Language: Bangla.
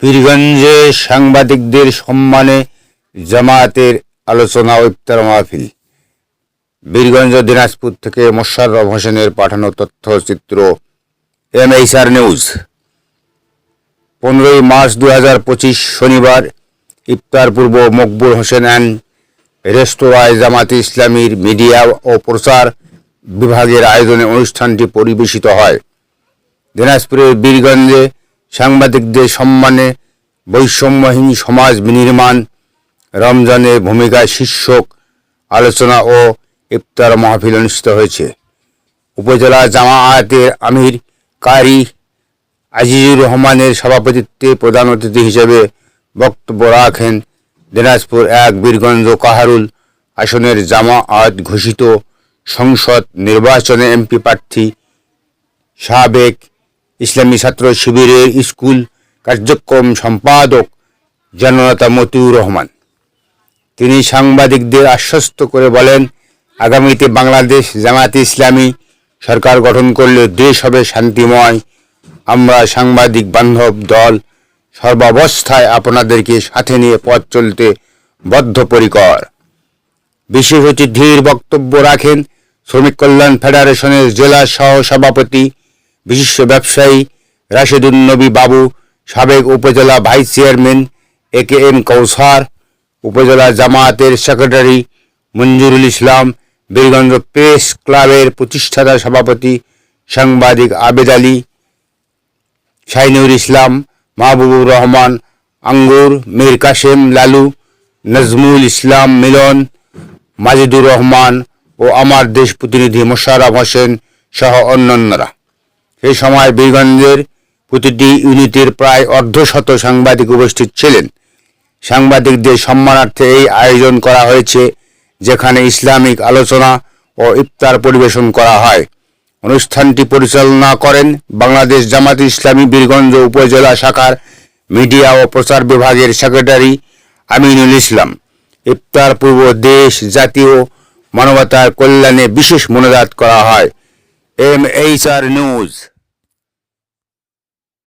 পীরগঞ্জে সাংবাদিকদের সম্মানে জামায়াতের আলোচনা ইফতার মাহফিল। বীরগঞ্জ দিনাজপুর থেকে মোশাররফ হোসেনের পাঠানো তথ্যচিত্র এম এইচআর নিউজ। পনেরোই মার্চ দু হাজার পঁচিশ শনিবার, ইফতার পূর্ব মকবুল হোসেন অ্যান্ড রেস্তোরাঁয় জামাতে ইসলামীর মিডিয়া ও প্রচার বিভাগের আয়োজনে অনুষ্ঠানটি পরিবেশিত হয়। দিনাজপুরের বীরগঞ্জে সাংবাদিকদের সম্মানে বৈষম্যহীন সমাজ বিনির্মাণ, রমজানের ভূমিকায় শীর্ষক আলোচনা ও ইফতার মাহফিল অনুষ্ঠিত হয়েছে। উপজেলা জামায়াতের আমির কারি আজিজুর রহমানের সভাপতিত্বে প্রধান অতিথি হিসেবে বক্তব্য রাখেন দিনাজপুর এক বীরগঞ্জ কাহারুল আসনের জামায়াত ঘোষিত সংসদ নির্বাচনে এমপি প্রার্থী সাবেক ইসলামী ছাত্র শিবিরের স্কুল কার্যক্রম সম্পাদক জননেতা মতিউর রহমান। তিনি সাংবাদিকদের আশ্বস্ত করে বলেন, আগামীতে বাংলাদেশ জামায়াতে ইসলামী সরকার গঠন করলে দেশ হবে শান্তিময়। আমরা সাংবাদিক বান্ধব দল সর্বাবস্থায় আপনাদেরকে সাথে নিয়ে পথ চলতে বদ্ধপরিকর। বিশেষ অতিথির বক্তব্য রাখেন শ্রমিক কল্যাণ ফেডারেশনের জেলা সহ সভাপতি বিশিষ্ট ব্যবসায়ী রাশেদুল নবী বাবু, সাবেক উপজেলা vice chairman A K M Kawsar, উপজেলা জামায়াতের সেক্রেটারি মঞ্জুরুল ইসলাম, বীরগঞ্জ প্রেস ক্লাবের প্রতিষ্ঠাতা সভাপতি সাংবাদিক আবেদ আলী, শাহিনুর ইসলাম, মাহবুবুর রহমান, আঙ্গুর, মীর কাশেম লালু, নজমুল ইসলাম মিলন, মাজিদুর রহমান ও আমার দেশ প্রতিনিধি মোশাররফ হোসেন সহ অন্যান্যরা। সেই সময় বীরগঞ্জের প্রতিটি ইউনিটের প্রায় অর্ধশত সাংবাদিক উপস্থিত ছিলেন। সাংবাদিকদের সম্মানার্থে এই আয়োজন করা হয়েছে, যেখানে ইসলামিক আলোচনা ও ইফতার পরিবেশন করা হয়। অনুষ্ঠানটি পরিচালনা করেন বাংলাদেশ জামাত ইসলামী বীরগঞ্জ উপজেলা শাখার মিডিয়া ও প্রচার বিভাগের সেক্রেটারি আমিনুল ইসলাম। ইফতার পূর্ব দেশ জাতীয় মানবতার কল্যাণে বিশেষ মনোজাত করা হয়। M H R news.